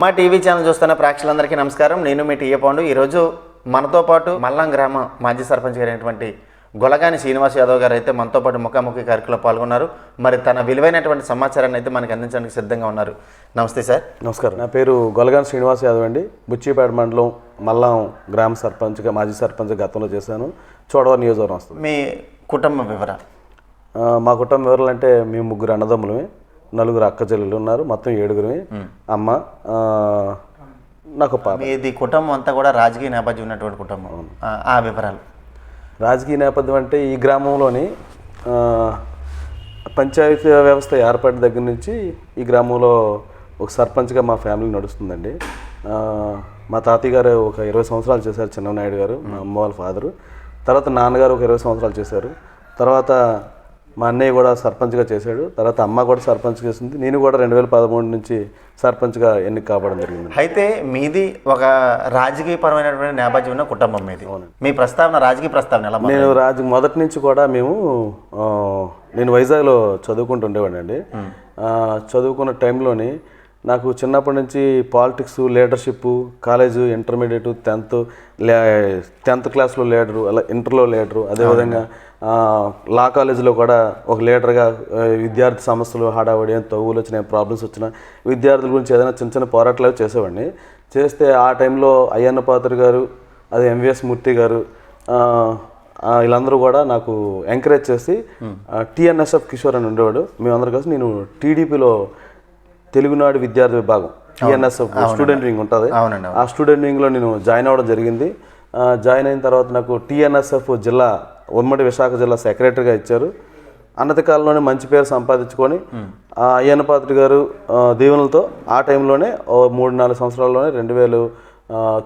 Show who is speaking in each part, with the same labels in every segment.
Speaker 1: మా TV channel చూస్తున్న ప్రేక్షకులందరికీ నమస్కారం. నేను మీ టీఏ పాండు. ఈరోజు మనతో పాటు మల్లం గ్రామ మాజీ సర్పంచ్ గారైనటువంటి గొలగాని శ్రీనివాస్ యాదవ్ గారు అయితే మనతో పాటు ముఖాముఖి కార్యక్రమంలో పాల్గొన్నారు. మరి తన విలువైనటువంటి సమాచారాన్ని అయితే మనకి అందించడానికి సిద్ధంగా ఉన్నారు. నమస్తే సార్.
Speaker 2: నమస్కారం. నా పేరు గొలగాన్ శ్రీనివాస్ యాదవ్ అండి. బుచ్చిపేట మండలం మల్లాం గ్రామ సర్పంచ్గా మాజీ సర్పంచ్ గతంలో చేశాను. చోడవరం నియోజకవర్గం వస్తుంది.
Speaker 1: మీ కుటుంబ వివరాలు.
Speaker 2: మా కుటుంబ వివరాలు అంటే మేము ముగ్గురు అన్నదమ్ములమే. నలుగురు అక్క చెల్లెలు ఉన్నారు. మొత్తం ఏడుగురిమి. అమ్మ నాకు పాప.
Speaker 1: మీది కుటుంబం అంతా కూడా రాజకీయ నేపథ్యం ఉన్నటువంటి కుటుంబం. ఆ, వివరాలు.
Speaker 2: రాజకీయ నేపథ్యం అంటే ఈ గ్రామంలోని పంచాయతీ వ్యవస్థ ఏర్పడిన దగ్గర నుంచి ఈ గ్రామంలో ఒక సర్పంచ్గా మా ఫ్యామిలీ నడుస్తుందండి. మా తాతయ్య గారు ఒక ఇరవై సంవత్సరాలు చేశారు చిన్ననాయుడు గారు మా అమ్మ వాళ్ళ ఫాదరు. తర్వాత నాన్నగారు ఒక ఇరవై సంవత్సరాలు చేశారు. తర్వాత మా అన్నయ్య కూడా సర్పంచ్గా చేశాడు. తర్వాత అమ్మ కూడా సర్పంచ్ చేసింది. నేను కూడా రెండు వేల పదమూడు నుంచి సర్పంచ్గా ఎన్నిక కావడం జరిగింది.
Speaker 1: అయితే మీది ఒక రాజకీయపరమైనటువంటి నేపథ్యం ఉన్న కుటుంబం మీది. మీ ప్రస్తావన రాజకీయ ప్రస్తావన ఎలా?
Speaker 2: నేను రాజు మొదటి నుంచి కూడా మేము నేను వైజాగ్లో చదువుకుంటుండేవాడిని అండి చదువుకున్న టైంలోని నాకు చిన్నప్పటి నుంచి politics leadership college intermediate tenth లే టెన్త్ క్లాస్లో లీడరు అలా ఇంటర్లో లీడరు అదేవిధంగా లా కాలేజీలో కూడా ఒక లీడర్గా విద్యార్థి సమస్యలు హడావడి తగులు వచ్చినా ప్రాబ్లమ్స్ వచ్చినా విద్యార్థుల గురించి ఏదైనా చిన్న చిన్న పోరాటాలు చేసేవాడిని. చేస్తే ఆ టైంలో అయ్యన్న పాత్ర గారు అదే ఎంవిఎస్ మూర్తి గారు వీళ్ళందరూ కూడా నాకు ఎంకరేజ్ చేసి టిఎన్ఎస్ఎఫ్ కిషోర్ అని ఉండేవాడు. మేమందరం కలిసి నేను టీడీపీలో తెలుగునాడు విద్యార్థి విభాగం టిఎన్ఎస్ఎఫ్ స్టూడెంట్ వింగ్ ఉంటుంది. ఆ స్టూడెంట్ వింగ్లో నేను జాయిన్ అవ్వడం జరిగింది. జాయిన్ అయిన తర్వాత నాకు టిఎన్ఎస్ఎఫ్ జిల్లా ఉమ్మడి విశాఖ జిల్లా సెక్రటరీగా ఇచ్చారు. అన్నత కాలంలోనే మంచి పేరు సంపాదించుకొని ఆ అయ్యన్న పాత్రి గారు దీవెనలతో ఆ టైంలోనే ఓ మూడు నాలుగు సంవత్సరాల్లోనే రెండు వేలు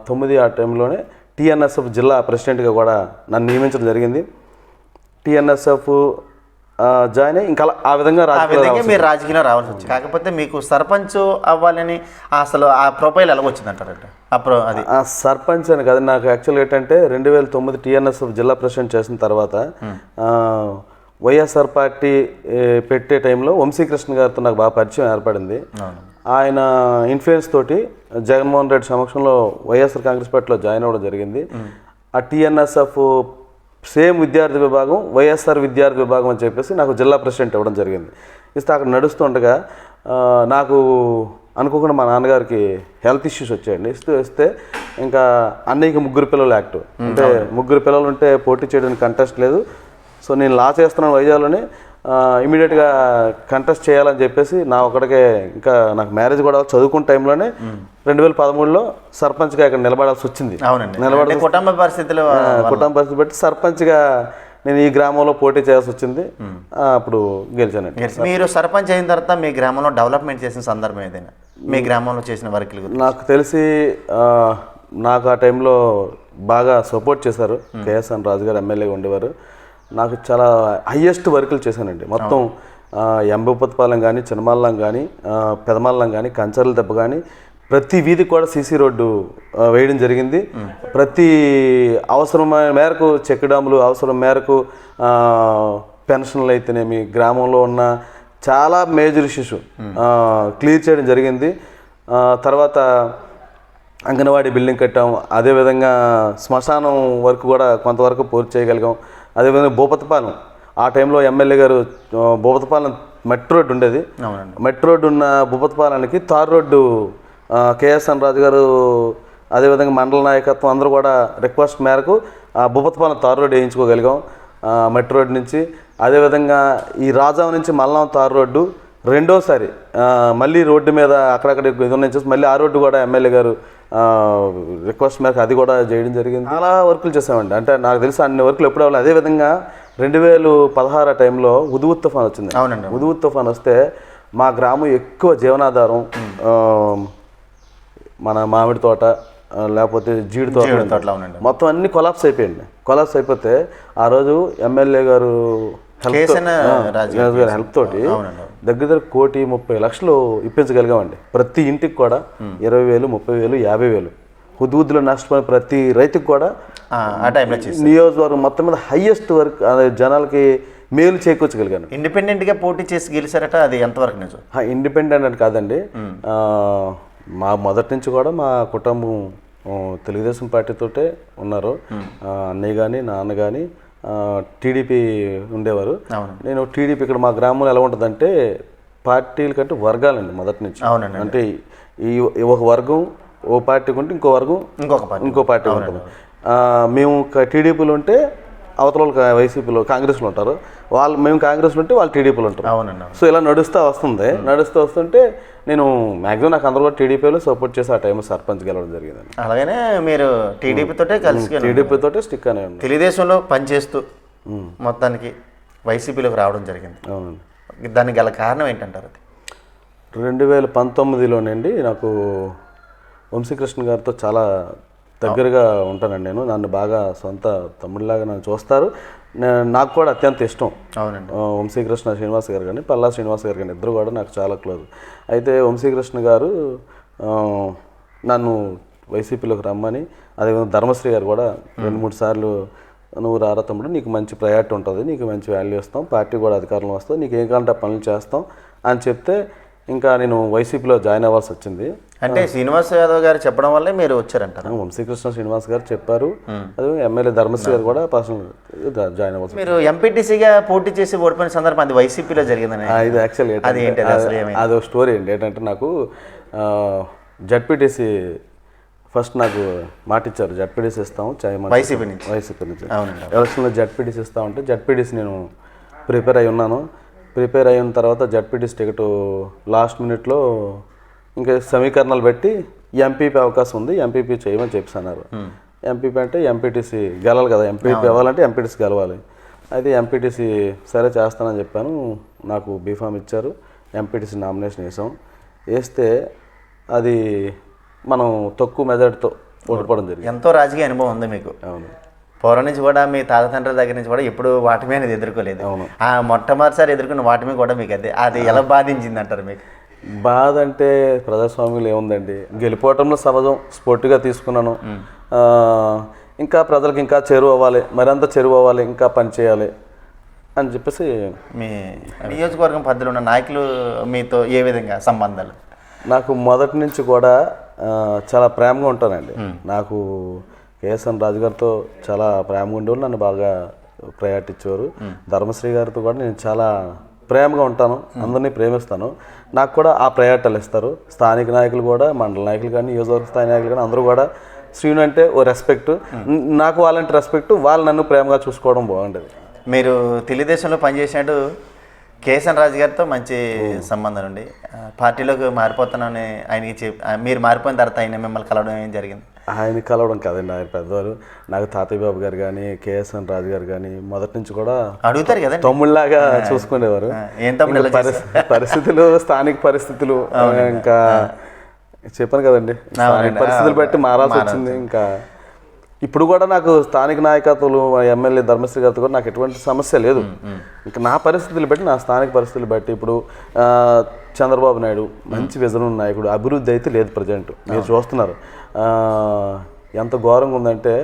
Speaker 2: తొమ్మిది ఆ టైంలోనే టిఎన్ఎస్ఎఫ్ జిల్లా ప్రెసిడెంట్గా కూడా నన్ను నియమించడం జరిగింది. టిఎన్ఎస్ఎఫ్ జాయిన్ అయ్యి ఇంకా ఆ విధంగా
Speaker 1: ఆ విధంగా మీరు రాజకీయంలో రావాల్సి వచ్చింది కాకపోతే మీకు సర్పంచ్ అవ్వాలని అసలు ఆ ప్రొఫైల్ ఎలా వచ్చిందంటారంట? ఆ ప్రో అది.
Speaker 2: ఆ సర్పంచ్ అని కాదు నాకు యాక్చువల్గా ఏంటంటే రెండు వేల తొమ్మిది టీఎన్ఎస్ జిల్లా ప్రెసిడెంట్ చేసిన తర్వాత వైఎస్ఆర్ పార్టీ పెట్టే టైంలో వంశీకృష్ణ గారితో నాకు బాగా పరిచయం ఏర్పడింది. ఆయన ఇన్ఫ్లుయెన్స్ తోటి జగన్మోహన్ రెడ్డి సమక్షంలో వైఎస్ఆర్ కాంగ్రెస్ పార్టీలో జాయిన్ అవ్వడం జరిగింది. ఆ టీఎన్ఎస్ఎఫ్ సేమ్ విద్యార్థి విభాగం వైఎస్ఆర్ విద్యార్థి విభాగం అని చెప్పేసి నాకు జిల్లా ప్రెసిడెంట్ ఇవ్వడం జరిగింది. ఇస్తే అక్కడ నడుస్తుండగా నాకు అనుకోకుండా మా నాన్నగారికి హెల్త్ ఇష్యూస్ వచ్చాయండి. ఇస్తూ వస్తే ఇంకా అన్నయ్యకి ముగ్గురు పిల్లలు యాక్టివ్. అంటే ముగ్గురు పిల్లలు ఉంటే పోటీ చేయడానికి కంటెస్ట్ లేదు. సో నేను లా చేస్తున్నాను వైజాగ్లోనే. ఇమీడియట్గా కంటెస్ట్ చేయాలని చెప్పేసి నా ఒకటికే ఇంకా నాకు మ్యారేజ్ కూడా చదువుకున్న టైంలోనే రెండు వేల పదమూడులో సర్పంచ్గా ఇక్కడ నిలబడాల్సి వచ్చింది.
Speaker 1: అవునండి.
Speaker 2: నిలబడ
Speaker 1: కుటుంబ పరిస్థితులు
Speaker 2: కుటుంబ పరిస్థితి బట్టి సర్పంచ్గా నేను ఈ గ్రామంలో పోటీ చేయాల్సి వచ్చింది. అప్పుడు గెలిచానండి.
Speaker 1: మీరు సర్పంచ్ అయిన తర్వాత మీ గ్రామంలో డెవలప్మెంట్ చేసిన సందర్భం ఏదైనా? మీ గ్రామంలో చేసిన వర్కుల
Speaker 2: నాకు తెలిసి నాకు ఆ టైంలో బాగా సపోర్ట్ చేశారు కేఎస్ఎన్ రాజు గారు ఎమ్మెల్యేగా ఉండేవారు. నాకు చాలా హయ్యెస్ట్ వర్కులు చేశానండి. మొత్తం ఎంబపతిపాలెం కానీ చిన్నమల్లం కానీ పెదమల్లం కానీ కంచర్ల దెబ్బ కానీ ప్రతి వీధికి కూడా సీసీ రోడ్డు వేయడం జరిగింది. ప్రతి అవసరమైన మేరకు చెక్ డ్యాములు అవసరం మేరకు పెన్షన్లు అయితేనేమి గ్రామంలో ఉన్న చాలా మేజర్ ఇష్యూస్ క్లియర్ చేయడం జరిగింది. తర్వాత అంగన్వాడీ బిల్డింగ్ కట్టాం. అదేవిధంగా శ్మశానం వరకు కూడా కొంతవరకు పూర్తి చేయగలిగాం. అదేవిధంగా భూపతిపాలెం. ఆ టైంలో ఎమ్మెల్యే గారు భూపతిపాలెం మెట్రో రోడ్డు ఉండేది. మెట్రో రోడ్డు ఉన్న భూపతిపాలెంకి తార్ రోడ్డు కేఎస్ఎన్ రాజు గారు అదేవిధంగా మండల నాయకత్వం అందరూ కూడా రిక్వెస్ట్ మేరకు ఆ భూపతిపాలెం తార్ రోడ్డు వేయించుకోగలిగాం మెట్రో రోడ్డు నుంచి. అదేవిధంగా ఈ రాజాం నుంచి మల్లాం తార్ రోడ్డు రెండోసారి మళ్ళీ రోడ్డు మీద అక్కడక్కడ ఇది ఉన్నాయి చూసి మళ్ళీ ఆ రోడ్డు కూడా ఎమ్మెల్యే గారు రిక్వెస్ట్ మేరకు అది కూడా చేయడం జరిగింది. చాలా వర్కులు చేసామండి అంటే నాకు తెలిసి అన్ని వర్కులు ఎప్పుడు అవ్వాలి అదేవిధంగా రెండు వేలు పదహారు ఆ టైంలో ఉదువు తుఫాన్ వచ్చింది.
Speaker 1: అవునండి
Speaker 2: ఉదువు తుఫాన్ వస్తే మా గ్రామం ఎక్కువ జీవనాధారం మన మామిడి తోట లేకపోతే జీడి తోట మొత్తం అన్ని కొలాప్స్ అయిపోయింది. కొలాప్స్ అయిపోతే ఆ రోజు ఎమ్మెల్యే గారు గారి హెల్ప్ తోటి దగ్గర దగ్గర కోటి ముప్పై లక్షలు ఇప్పించగలిగామండి. ప్రతి ఇంటికి కూడా ఇరవై వేలు ముప్పై వేలు యాభై వేలు. హుద్దులో నష్టపోయిన ప్రతి రైతుకు కూడా నియోజకవర్గం మొత్తం మీద హైయెస్ట్ వర్క్ జనాలకి మేలు చేకూర్చగలిగాను.
Speaker 1: ఇండిపెండెంట్గా పోటీ చేసి గెలిచారట అది ఎంతవరకు నిజం?
Speaker 2: ఇండిపెండెంట్ అని కాదండి. మా మొదటి నుంచి కూడా మా కుటుంబం తెలుగుదేశం పార్టీతోటే ఉన్నారు. అన్నయ్య కానీ నాన్న కానీ టీడీపీ ఉండేవారు. నేను టీడీపీ ఇక్కడ మా గ్రామంలో ఎలా ఉంటుందంటే పార్టీల కంటే వర్గాలండి మొదటి నుంచి.
Speaker 1: అవునండి.
Speaker 2: అంటే ఈ ఒక వర్గం ఓ పార్టీకి ఉంటే ఇంకో వర్గం
Speaker 1: ఇంకొక పార్టీ.
Speaker 2: ఇంకో పార్టీ ఉంటుంది. మేము టీడీపీలో ఉంటే అవతల వైసీపీలో కాంగ్రెస్లో ఉంటారు. వాళ్ళు మేము కాంగ్రెస్లో ఉంటే వాళ్ళు టీడీపీలో ఉంటారు.
Speaker 1: అవునండి అవును.
Speaker 2: సో ఇలా నడుస్తూ వస్తుంది. నడుస్తూ వస్తుంటే నేను మ్యాక్సిమం నాకు అందరూ కూడా టీడీపీలో సపోర్ట్ చేసి ఆ టైంలో సర్పంచ్ గెలవడం జరిగింది
Speaker 1: అలాగనే మీరు టీడీపీ తోటే కలిసి
Speaker 2: టీడీపీ తోటే స్టిక్ అనే
Speaker 1: తెలుగుదేశంలో పనిచేస్తూ మొత్తానికి వైసీపీలోకి రావడం జరిగింది.
Speaker 2: అవునండి.
Speaker 1: దానికి గల కారణం ఏంటంటారు అది?
Speaker 2: రెండు వేల పంతొమ్మిదిలోనండి నాకు వంశీకృష్ణ గారితో చాలా దగ్గరగా ఉంటానండి నేను. నన్ను బాగా సొంత తమ్ముడిలాగా నన్ను చూస్తారు. నాకు కూడా అత్యంత ఇష్టం.
Speaker 1: అవునండి.
Speaker 2: వంశీకృష్ణ శ్రీనివాస్ గారు కానీ పల్లా శ్రీనివాస్ గారు కానీ ఇద్దరు కూడా నాకు చాలా క్లోజ్. అయితే వంశీకృష్ణ గారు నన్ను వైసీపీలోకి రమ్మని అదేవిధంగా ధర్మశ్రీ గారు కూడా రెండు మూడు సార్లు నువ్వు రారా తమ్ముడు నీకు మంచి ప్రయారిటీ ఉంటుంది నీకు మంచి వాల్యూ ఇస్తాం పార్టీ కూడా అధికారంలో వస్తాం నీకు ఏం కావాలంటే పనులు చేస్తాం అని చెప్తే ఇంకా నేను వైసీపీలో జాయిన్ అవ్వాల్సి వచ్చింది.
Speaker 1: అంటే శ్రీనివాస్ యాదవ్ గారు చెప్పడం వల్లే మీరు వచ్చారంటారు?
Speaker 2: వంశీకృష్ణ శ్రీనివాస్ గారు చెప్పారు. అదే ఎమ్మెల్యే ధర్మశ్రీ గారు కూడా పర్సనల్ జాయిన్ అవ్వాల్సి
Speaker 1: మీరు ఎంపీటీసీగా పోటీ చేసి ఓడిపోయిన సందర్భం అది వైసీపీలో జరిగిందని
Speaker 2: ఇది యాక్చువల్
Speaker 1: అది ఏంటి
Speaker 2: ఒక స్టోరీ అండి. ఏంటంటే నాకు జడ్పీటీసీ ఫస్ట్ నాకు మాట ఇచ్చారు జడ్పీటీసీ ఇస్తాము
Speaker 1: వైసీపీ నుంచి?
Speaker 2: వైసీపీ నుంచి. ఎలక్షన్లో జడ్పీటీసీ ఇస్తా ఉంటే జడ్పీటీసీ నేను ప్రిపేర్ అయి ఉన్నాను. ప్రిపేర్ అయిన తర్వాత జడ్పీటీసీ టికెట్ లాస్ట్ మినిట్లో ఇంకా సమీకరణాలు పెట్టి ఎంపీపీ అవకాశం ఉంది ఎంపీపీ చేయమని చెప్పిస్తున్నారు ఎంపీపీ అంటే ఎంపీటీసీ గెలాలి కదా ఎంపీపీ అవ్వాలంటే ఎంపీటీసీ గెలవాలి. అయితే ఎంపీటీసీ సరే చేస్తానని చెప్పాను నాకు బీఫామ్ ఇచ్చారు ఎంపీటీసీ నామినేషన్ వేసాం. వేస్తే అది మనం తక్కువ మెజార్టీతో ఓడిపోవడం జరిగింది.
Speaker 1: ఎంతో రాజకీయ అనుభవం ఉంది మీకు.
Speaker 2: అవును.
Speaker 1: పూర్వం నుంచి కూడా మీ తాత తండ్రుల దగ్గర నుంచి కూడా ఎప్పుడు వాటమి అనేది ఎదుర్కోలేదు.
Speaker 2: అవును.
Speaker 1: ఆ మొట్టమొదటిసారి ఎదుర్కొన్న వాటమి కూడా మీకు అదే అది ఎలా బాధించింది అంటారు మీకు?
Speaker 2: బాధ అంటే ప్రజాస్వామ్యంలో ఏముందండి? గెలిపోవటంలో సహజం స్పోర్ట్గా తీసుకున్నాను. ఇంకా ప్రజలకు ఇంకా చెరువు అవ్వాలి మరింత చెరువు అవ్వాలి ఇంకా పని చేయాలి అని చెప్పేసి
Speaker 1: మీ నియోజకవర్గం పరిధిలో ఉన్న నాయకులు మీతో ఏ విధంగా సంబంధాలు?
Speaker 2: నాకు మొదటి నుంచి కూడా చాలా ప్రేమగా ఉంటానండి నాకు కేఎస్ఎన్ రాజు గారితో చాలా ప్రేమగా ఉండేవాళ్ళు నన్ను బాగా ప్రయారిటీ ఇచ్చేవారు ధర్మశ్రీ గారితో కూడా నేను చాలా ప్రేమగా ఉంటాను అందరినీ ప్రేమిస్తాను. నాకు కూడా ఆ ప్రయారిటీలు ఇస్తారు. స్థానిక నాయకులు కూడా మండల నాయకులు కానీ నియోజకవర్గ స్థాయి నాయకులు కానీ అందరూ కూడా శ్రీను అంటే ఓ రెస్పెక్ట్. నాకు వాళ్ళంటే రెస్పెక్ట్ వాళ్ళు నన్ను ప్రేమగా చూసుకోవడం బాగుండేది.
Speaker 1: మీరు తెలుగుదేశంలో పనిచేసినట్టు కేసన్ రాజు గారితో మంచి సంబంధం ఆ, పార్టీలోకి మారిపోతానని ఆయనకి చెప్ మీరు మారిపోయిన తర్వాత ఆయన మిమ్మల్ని కలవడం ఏం జరిగింది?
Speaker 2: ఆయన కలవడం కాదండి ఆయన పెద్దవారు. నాకు తాతయ్య బాబు గారు కానీ కేఎస్ఎన్ రాజు గారు కానీ మొదటి నుంచి కూడా
Speaker 1: అడుగుతారు కదండి.
Speaker 2: తమ్ముళ్ళలాగా చూసుకునేవారు. పరిస్థితులు స్థానిక పరిస్థితులు ఇంకా చెప్పాను కదండి పరిస్థితులు బట్టి మారాల్సి వచ్చింది. ఇంకా ఇప్పుడు కూడా నాకు స్థానిక నాయకత్వాలు ఎమ్మెల్యే ధర్మశ్రీ గారితో కూడా నాకు ఎటువంటి సమస్య లేదు. ఇంకా నా పరిస్థితులు బట్టి నా స్థానిక పరిస్థితులు బట్టి ఇప్పుడు చంద్రబాబు నాయుడు మంచి విజన్ నాయకుడు అభివృద్ధి అయితే లేదు ప్రజెంట్. మీరు చూస్తున్నారు. ఎంత ఘోరంగా ఉందంటే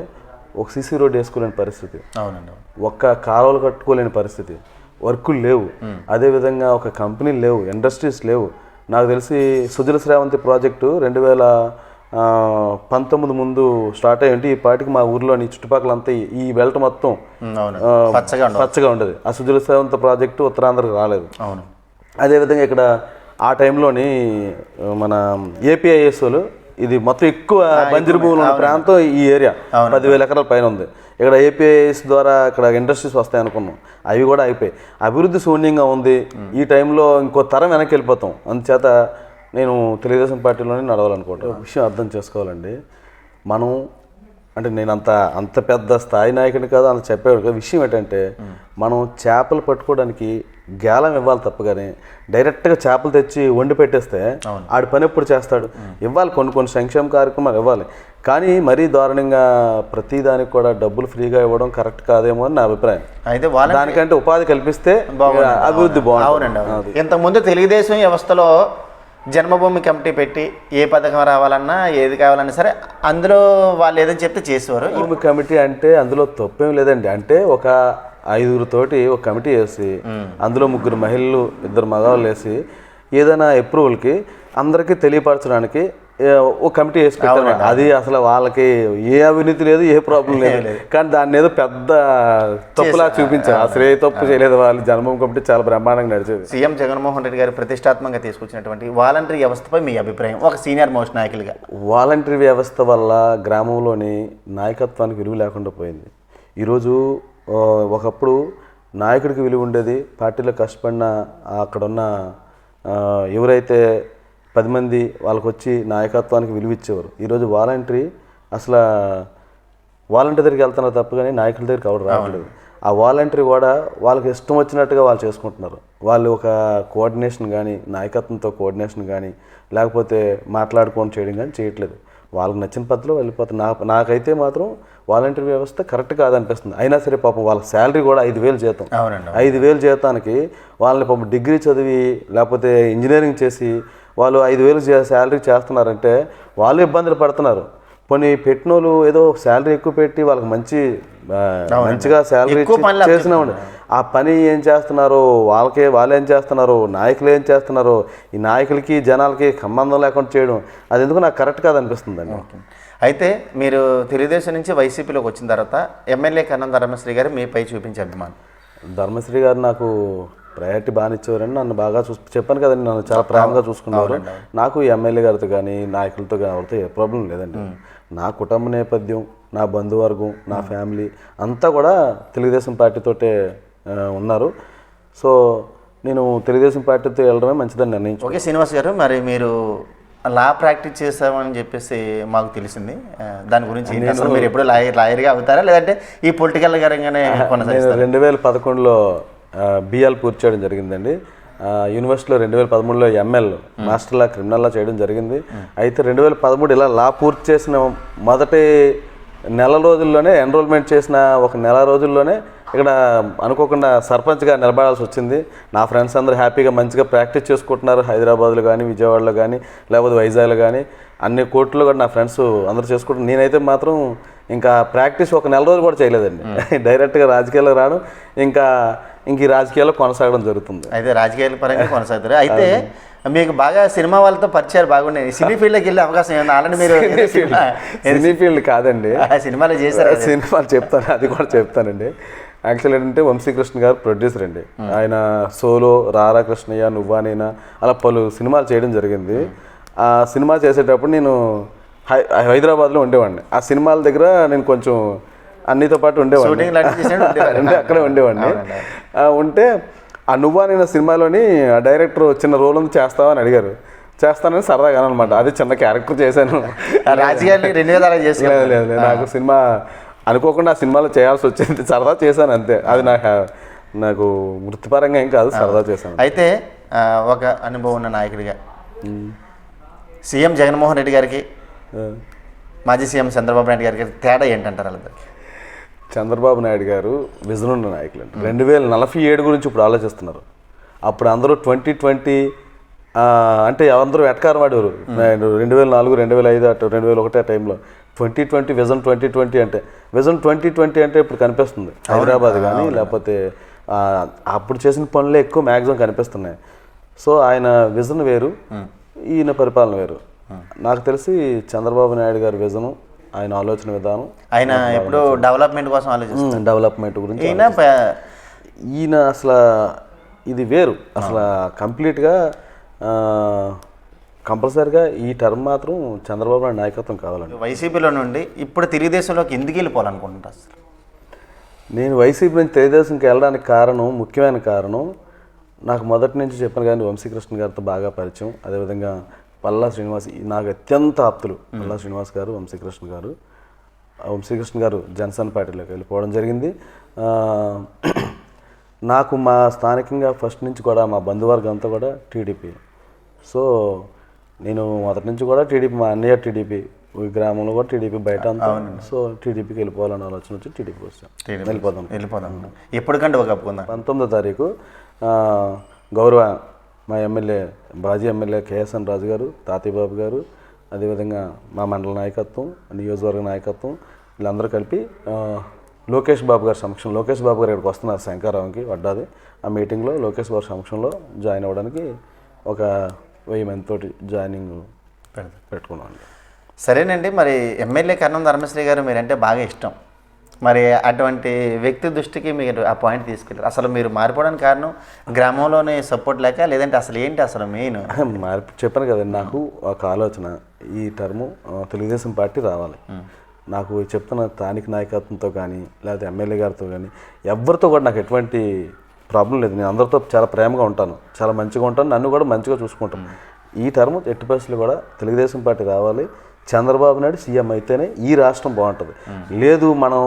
Speaker 2: ఒక సిసి రోడ్ వేసుకోలేని పరిస్థితి.
Speaker 1: అవునండి
Speaker 2: ఒక్క కాలువలు కట్టుకోలేని పరిస్థితి. వర్కులు లేవు. అదేవిధంగా ఒక కంపెనీలు లేవు ఇండస్ట్రీస్ లేవు. నాకు తెలిసి సుజల శ్రావంతి ప్రాజెక్టు రెండు వేల పంతొమ్మిది ముందు స్టార్ట్ అయ్యి ఉంటే ఈ పాటికి మా ఊర్లోని చుట్టుపక్కలంతా ఈ- ఈ బెల్ట్ మొత్తం
Speaker 1: పచ్చగా
Speaker 2: ఉండేది. ఆ సుజల శ్రావంతి ప్రాజెక్టు ఉత్తరాంధ్రకు రాలేదు.
Speaker 1: అవును.
Speaker 2: అదేవిధంగా ఇక్కడ ఆ టైంలోని మన ఏపీఐఎస్ఓలు ఇది మొత్తం ఎక్కువ బంజరు భూములు ఉన్న ప్రాంతం ఈ ఏరియా. పదివేల ఎకరాల పైన ఉంది. ఇక్కడ ఏపీఐఎస్ ద్వారా ఇక్కడ ఇండస్ట్రీస్ వస్తాయి అనుకున్నాం. అవి కూడా అయిపోయాయి. అభివృద్ధి శూన్యంగా ఉంది. ఈ టైంలో ఇంకో తరం వెనక్కి వెళ్ళిపోతాం. అందుచేత నేను తెలుగుదేశం పార్టీలోనే నడవాలనుకుంటా ఒక విషయం అర్థం చేసుకోవాలండి. మనం అంటే నేను అంత అంత పెద్ద స్థాయి నాయకుడిని కాదు అలా చెప్పేవాడు కాదు. విషయం ఏంటంటే మనం చేపలు పట్టుకోవడానికి గేలం ఇవ్వాలి తప్ప కానీ డైరెక్ట్గా చేపలు తెచ్చి వండి పెట్టేస్తే ఆడి పని ఎప్పుడు చేస్తాడు? ఇవ్వాలి కొన్ని కొన్ని సంక్షేమ కార్యక్రమాలు ఇవ్వాలి. కానీ మరీ దారుణంగా ప్రతి దానికి కూడా డబ్బులు ఫ్రీగా ఇవ్వడం కరెక్ట్ కాదేమో అని నా అభిప్రాయం.
Speaker 1: అయితే వాళ్ళ
Speaker 2: దానికంటే ఉపాధి కల్పిస్తే అభివృద్ధి
Speaker 1: అవునండి అవును ఇంతకుముందు తెలుగుదేశం వ్యవస్థలో జన్మభూమి కమిటీ పెట్టి ఏ పథకం రావాలన్నా ఏది కావాలన్నా సరే అందులో వాళ్ళు ఏదని చెప్తే చేసేవారు.
Speaker 2: భూమి కమిటీ అంటే అందులో తప్పేం లేదండి. అంటే ఒక ఐదుగురు తోటి ఒక కమిటీ వేసి అందులో ముగ్గురు మహిళలు ఇద్దరు మగవాళ్ళు వేసి ఏదైనా అప్రూవల్కి అందరికీ తెలియపరచడానికి ఓ కమిటీ వేసి పెట్టారు. అది అసలు వాళ్ళకి ఏ అవినీతి లేదు ఏ ప్రాబ్లం లేదు. కానీ దాన్ని ఏదో పెద్ద తప్పులా చూపించారు. అసలు ఏ తప్పు చేయలేదు వాళ్ళు జన్మభూమి కమిటీ చాలా బ్రహ్మాండంగా నడిచేది.
Speaker 1: సీఎం జగన్మోహన్ రెడ్డి గారు ప్రతిష్టాత్మకంగా తీసుకొచ్చినటువంటి వాలంటరీ వ్యవస్థపై మీ అభిప్రాయం ఒక సీనియర్ మోస్ట్ నాయకులుగా?
Speaker 2: వాలంటరీ వ్యవస్థ వల్ల గ్రామంలోని నాయకత్వానికి విలువ లేకుండా పోయింది. ఈరోజు ఒకప్పుడు నాయకుడికి విలువ ఉండేది పార్టీలో కష్టపడిన అక్కడున్న ఎవరైతే పది మంది వాళ్ళకి వచ్చి నాయకత్వానికి విలువ ఇచ్చేవారు ఈరోజు వాలంటరీ అసలు వాలంటీర్ దగ్గరికి వెళ్తున్నారు తప్ప కానీ నాయకుల దగ్గరికి ఎవరు రావట్లేదు. ఆ వాలంటరీ కూడా వాళ్ళకి ఇష్టం వచ్చినట్టుగా వాళ్ళు చేసుకుంటున్నారు. వాళ్ళు ఒక కోఆర్డినేషన్ కానీ నాయకత్వంతో కోఆర్డినేషన్ కానీ లేకపోతే మాట్లాడుకొని చేయడం కానీ చేయట్లేదు. వాళ్ళకి నచ్చిన పద్ధతిలో వెళ్ళిపోతుంది నా నాకైతే మాత్రం వాలంటీర్ వ్యవస్థ కరెక్ట్ కాదనిపిస్తుంది. అయినా సరే పాపం వాళ్ళకి శాలరీ కూడా ఐదు వేలు జీతం.
Speaker 1: అవునండి
Speaker 2: ఐదు వేలు జీతానికి వాళ్ళని పాపం డిగ్రీ చదివి లేకపోతే ఇంజనీరింగ్ చేసి వాళ్ళు ఐదు వేలు శాలరీ చేస్తున్నారంటే వాళ్ళు ఇబ్బందులు పడుతున్నారు. పోనీ పెట్టినోళ్ళు ఏదో శాలరీ ఎక్కువ పెట్టి వాళ్ళకి మంచి మంచిగా శాలరీ చేసిన ఆ పని ఏం చేస్తున్నారో వాళ్ళకే వాళ్ళు ఏం చేస్తున్నారో నాయకులు ఏం చేస్తున్నారో ఈ నాయకులకి జనాలకి సంబంధం లేకుండా చేయడం అది ఎందుకు నాకు కరెక్ట్ కాదనిపిస్తుంది అండి
Speaker 1: అయితే మీరు తెలుగుదేశం నుంచి వైసీపీలోకి వచ్చిన తర్వాత ఎమ్మెల్యే కన్నం ధర్మశ్రీ గారు మీపై చూపించే అభిమానం.
Speaker 2: ధర్మశ్రీ గారు నాకు ప్రయారిటీ బాగా ఇచ్చేవారండి నన్ను బాగా చూసు చెప్పాను కదండి నన్ను చాలా ప్రేమగా చూసుకున్నారు. నాకు ఈ ఎమ్మెల్యే గారితో కానీ నాయకులతో కానీ ఎవరితో ఏ ప్రాబ్లం లేదండి. నా కుటుంబ నేపథ్యం నా బంధువర్గం నా ఫ్యామిలీ అంతా కూడా తెలుగుదేశం పార్టీతోటే ఉన్నారు. సో నేను తెలుగుదేశం పార్టీతో వెళ్ళడమే మంచిదని నిర్ణయించు
Speaker 1: ఓకే శ్రీనివాస్ గారు మరి మీరు లా ప్రాక్టీస్ చేస్తామని చెప్పేసి మాకు తెలిసింది. దాని గురించి? అసలు మీరు ఎప్పుడు లాయర్ లాయర్గా అవుతారా? లేదంటే ఈ పొలిటికల్ గానే కొనసాగిస్తారా
Speaker 2: నేను రెండు వేల పదకొండులో బిఎల్ పూర్తి చేయడం జరిగిందండి. యూనివర్సిటీలో రెండు వేల పదమూడులో ML master law criminal law చేయడం జరిగింది. అయితే రెండు వేల పదమూడు ఇలా లా పూర్తి చేసిన మొదటి నెల రోజుల్లోనే ఎన్రోల్మెంట్ చేసిన ఒక నెల రోజుల్లోనే ఇక్కడ అనుకోకుండా సర్పంచ్గా నిలబడాల్సి వచ్చింది. నా ఫ్రెండ్స్ అందరూ హ్యాపీగా మంచిగా ప్రాక్టీస్ చేసుకుంటున్నారు. హైదరాబాద్లో కానీ విజయవాడలో కానీ లేకపోతే వైజాగ్లో కానీ. అన్ని కోర్టులో కూడా నా ఫ్రెండ్స్ అందరూ చేసుకుంటారు నేనైతే మాత్రం ఇంకా ప్రాక్టీస్ ఒక నెల రోజులు కూడా చేయలేదండి. డైరెక్ట్గా రాజకీయాల్లో రావడం ఇంకా ఇంక ఈ రాజకీయాల్లో కొనసాగడం జరుగుతుంది.
Speaker 1: అయితే రాజకీయాల పరంగా కొనసాగుతారు. అయితే మీకు బాగా సినిమా వాళ్ళతో పరిచయాలు బాగున్నాయి. సినీ ఫీల్డ్కి వెళ్ళే అవకాశం ఏమన్నా ఆల్రెడీ మీరు
Speaker 2: సినీ ఫీల్డ్. కాదండి.
Speaker 1: సినిమాలో చేశారు.
Speaker 2: సినిమాలు చెప్తాను అది కూడా చెప్తానండి. యాక్చువల్ ఏంటంటే వంశీకృష్ణ గారు ప్రొడ్యూసర్ అండి. ఆయన సోలో రారా కృష్ణయ్య నువ్వా నేనా అలా పలు సినిమాలు చేయడం జరిగింది. ఆ సినిమా చేసేటప్పుడు నేను హై హైదరాబాద్లో ఉండేవాడిని. ఆ సినిమాల దగ్గర నేను కొంచెం అన్నితో పాటు ఉండేవాడిని. అక్కడే ఉండేవాడిని. ఉంటే ఆ నువ్వా నేను సినిమాలోని ఆ డైరెక్టర్ చిన్న రోల్ ఉంది చేస్తావా? అని అడిగారు. చేస్తానని సరదాగా అనమాట. అది చిన్న క్యారెక్టర్ చేశాను.
Speaker 1: రెండు
Speaker 2: లేదు లేదు. నాకు సినిమా అనుకోకుండా ఆ సినిమాలో చేయాల్సి వచ్చింది సరదా చేశాను అంతే. అది నాకు నాకు వృత్తిపరంగా ఏం కాదు సరదా చేశాను.
Speaker 1: అయితే ఒక అనుభవం ఉన్న నాయకుడిగా. సీఎం జగన్మోహన్ రెడ్డి గారికి మాజీ సీఎం చంద్రబాబు నాయుడు గారికి తేడా ఏంటంటారు వాళ్ళిద్దరికి?
Speaker 2: చంద్రబాబు నాయుడు గారు విజన్ ఉన్న నాయకులు అండి రెండు వేల నలభై ఏడు గురించి ఇప్పుడు ఆలోచిస్తున్నారు. అప్పుడు అందరూ ట్వంటీ ట్వంటీ అంటే అందరూ వెటకారం వాడేవారు రెండు వేల నాలుగు రెండు వేల ఐదు అటు రెండు వేల ఒకటి ఆ టైంలో. Twenty twenty vision twenty twenty అంటే విజన్ ట్వంటీ ట్వంటీ అంటే ఇప్పుడు కనిపిస్తుంది. హైదరాబాద్ కానీ లేకపోతే అప్పుడు చేసిన పనులే ఎక్కువ మ్యాక్సిమం కనిపిస్తున్నాయి. సో ఆయన విజన్ వేరు ఈయన పరిపాలన వేరు. నాకు తెలిసి చంద్రబాబు నాయుడు గారి విజను ఆయన ఆలోచన విధానం
Speaker 1: ఆయన ఎప్పుడు డెవలప్మెంట్ కోసం ఆలోచిస్తారు
Speaker 2: డెవలప్మెంట్ గురించి
Speaker 1: ఈయన
Speaker 2: ఈయన అసలు ఇది వేరు. అసలు కంప్లీట్గా కంపల్సరిగా ఈ టర్మ్ మాత్రం చంద్రబాబు నాయుడు నాయకత్వం కావాలండి.
Speaker 1: వైసీపీలో నుండి ఇప్పుడు తెలుగుదేశంలోకి ఎందుకు వెళ్ళిపోవాలనుకుంటున్నారు అసలు?
Speaker 2: నేను వైసీపీ నుంచి తెలుగుదేశంకి వెళ్ళడానికి కారణం ముఖ్యమైన కారణం నాకు మొదటి నుంచి చెప్పాను కానీ వంశీకృష్ణ గారితో బాగా పరిచయం. అదేవిధంగా పల్లా శ్రీనివాస్ నాకు అత్యంత ఆప్తులు. పల్లా శ్రీనివాస్ గారు వంశీకృష్ణ గారు. వంశీకృష్ణ గారు జనసేన పార్టీలోకి వెళ్ళిపోవడం జరిగింది. నాకు మా స్థానికంగా ఫస్ట్ నుంచి కూడా మా బంధువర్గం అంతా కూడా టీడీపీ. సో నేను మొదటి నుంచి కూడా టీడీపీ మా అన్నయ్య టీడీపీ ఈ గ్రామంలో కూడా టీడీపీ బయట అంతా. సో టీడీపీకి వెళ్ళిపోవాలని ఆలోచన వచ్చి టీడీపీ వచ్చాం. వెళ్ళిపోదాం.
Speaker 1: వెళ్ళిపోదాం. ఎప్పటికంటే ఒక
Speaker 2: పంతొమ్మిదో తారీఖు గౌరవ మా MLA Baji MLA KSN Raju గారు తాతయ్యబాబు గారు అదేవిధంగా మా మండల నాయకత్వం నియోజకవర్గ నాయకత్వం వీళ్ళందరూ కలిపి లోకేష్ బాబు గారి సమక్షంలో లోకేష్ బాబు గారు ఇక్కడికి వస్తున్నారు శంకరావుకి వడ్డాది. ఆ మీటింగ్లో లోకేష్ బాబు సమక్షంలో జాయిన్ అవ్వడానికి ఒక వెయ్యి మందితోటి జాయినింగ్ పెట్టుకున్నాం అండి
Speaker 1: సరేనండి మరి ఎమ్మెల్యే కన్నం ధర్మశ్రీ గారు మీరంటే బాగా ఇష్టం. మరి అటువంటి వ్యక్తి దృష్టికి మీరు ఆ పాయింట్ తీసుకెళ్ళారు. అసలు మీరు మారిపోవడానికి కారణం గ్రామంలోనే సపోర్ట్ లేక లేదంటే అసలు ఏంటి అసలు మెయిన్
Speaker 2: మార్పు చెప్పాను కదండి నాకు ఒక ఆలోచన. ఈ టర్ము తెలుగుదేశం పార్టీ రావాలి. నాకు చెప్తున్న స్థానిక నాయకత్వంతో కానీ లేకపోతే ఎమ్మెల్యే గారితో కానీ ఎవరితో కూడా నాకు ఎటువంటి ప్రాబ్లం లేదు. నేను అందరితో చాలా ప్రేమగా ఉంటాను. చాలా మంచిగా ఉంటాను. నన్ను కూడా మంచిగా చూసుకుంటాను. ఈ టర్మ్ ఎట్టి పరిస్థితులు కూడా తెలుగుదేశం పార్టీ రావాలి. చంద్రబాబు నాయుడు సీఎం అయితేనే ఈ రాష్ట్రం బాగుంటుంది. లేదు మనం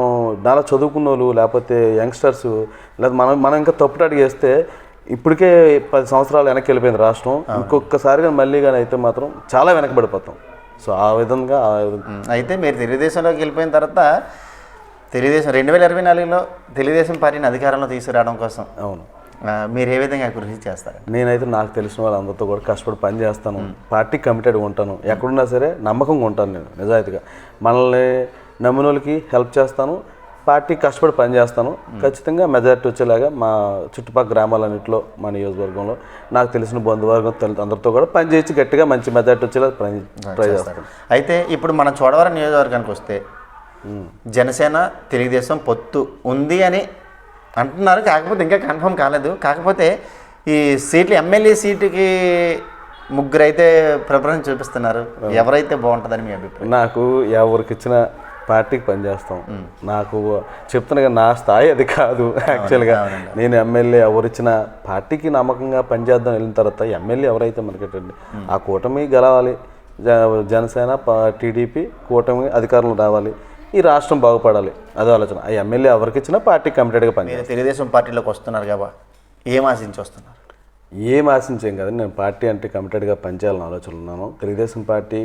Speaker 2: నాలా చదువుకున్న వాళ్ళు లేకపోతే యంగ్స్టర్స్ లేదా మనం మనం ఇంకా తప్పుడు అడిగేస్తే ఇప్పటికే పది సంవత్సరాలు వెనక్కి వెళ్ళిపోయింది రాష్ట్రం. ఇంకొకసారిగా మళ్ళీ కానీ అయితే మాత్రం చాలా వెనకబడిపోతాం. సో ఆ విధంగా ఆ విధంగా
Speaker 1: అయితే మీరు తెలుగుదేశంలోకి వెళ్ళిపోయిన తర్వాత తెలుగుదేశం రెండు వేల ఇరవై నాలుగులో తెలుగుదేశం పార్టీని అధికారంలో తీసుకురావడం కోసం
Speaker 2: అవును.
Speaker 1: మీరు ఏ విధంగా కృషి చేస్తారు?
Speaker 2: నేనైతే నాకు తెలిసిన వాళ్ళందరితో కూడా కష్టపడి పని చేస్తాను. పార్టీ కమిటెడ్గా ఉంటాను. ఎక్కడున్నా సరే నమ్మకంగా ఉంటాను నేను నిజాయితీగా. మనల్ని నమ్మిన వాళ్ళకి హెల్ప్ చేస్తాను. పార్టీ కష్టపడి పని చేస్తాను. ఖచ్చితంగా మెజారిటీ వచ్చేలాగా మా చుట్టుపక్కల గ్రామాలన్నింటిలో మా నియోజకవర్గంలో నాకు తెలిసిన బంధువర్గం తెలు అందరితో కూడా పని చేయించి గట్టిగా మంచి మెజారిటీ వచ్చేలా ట్రై ట్రై చేస్తాను.
Speaker 1: అయితే ఇప్పుడు మన చోడవరం నియోజకవర్గానికి వస్తే జనసేన తెలుగుదేశం పొత్తు ఉంది అని అంటున్నారు. కాకపోతే ఇంకా కన్ఫర్మ్ కాలేదు. కాకపోతే ఈ సీట్లు ఎమ్మెల్యే సీటుకి ముగ్గురు అయితే ప్రిఫరెన్స్ చూపిస్తున్నారు ఎవరైతే బాగుంటుందని మీ అభిప్రాయం?
Speaker 2: నాకు ఎవరికి ఇచ్చిన పార్టీకి పనిచేస్తాం. నాకు చెప్తున్నా కదా, నా స్థాయి అది కాదు యాక్చువల్గా నేను ఎమ్మెల్యే ఎవరిచ్చిన పార్టీకి నమ్మకంగా పనిచేద్దాం వెళ్ళిన తర్వాత ఎమ్మెల్యే ఎవరైతే మనకేటండి ఆ కూటమి గెలవాలి. జనసేన టీడీపీ కూటమి అధికారంలో రావాలి. ఈ రాష్ట్రం బాగుపడాలి. అదే ఆలోచన. ఆ ఎమ్మెల్యే ఎవరికి ఇచ్చినా పార్టీ కమిటెడ్గా పని
Speaker 1: తెలుగుదేశం పార్టీలోకి వస్తున్నారు కాబా ఏం ఆశించి వస్తున్నారు?
Speaker 2: ఏం ఆశించేం కదండి నేను పార్టీ అంటే కమిటెడ్గా పనిచేయాలని ఆలోచన ఉన్నాను. తెలుగుదేశం పార్టీ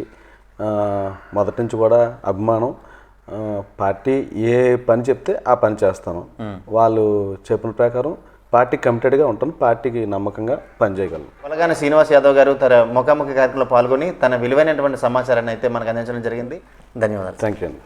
Speaker 2: మొదటి నుంచి కూడా అభిమానం. పార్టీ ఏ పని చెప్తే ఆ పని చేస్తాను. వాళ్ళు చెప్పిన ప్రకారం పార్టీ కమిటెడ్గా ఉంటాను. పార్టీకి నమ్మకంగా పనిచేయగలను.
Speaker 1: కొలగాని శ్రీనివాస్ యాదవ్ గారు తన ముఖాముఖి కార్యక్రమంలో పాల్గొని తన విలువైనటువంటి సమాచారాన్ని అయితే మనకు అందించడం జరిగింది. ధన్యవాదాలు.
Speaker 2: థ్యాంక్ యూ అండి.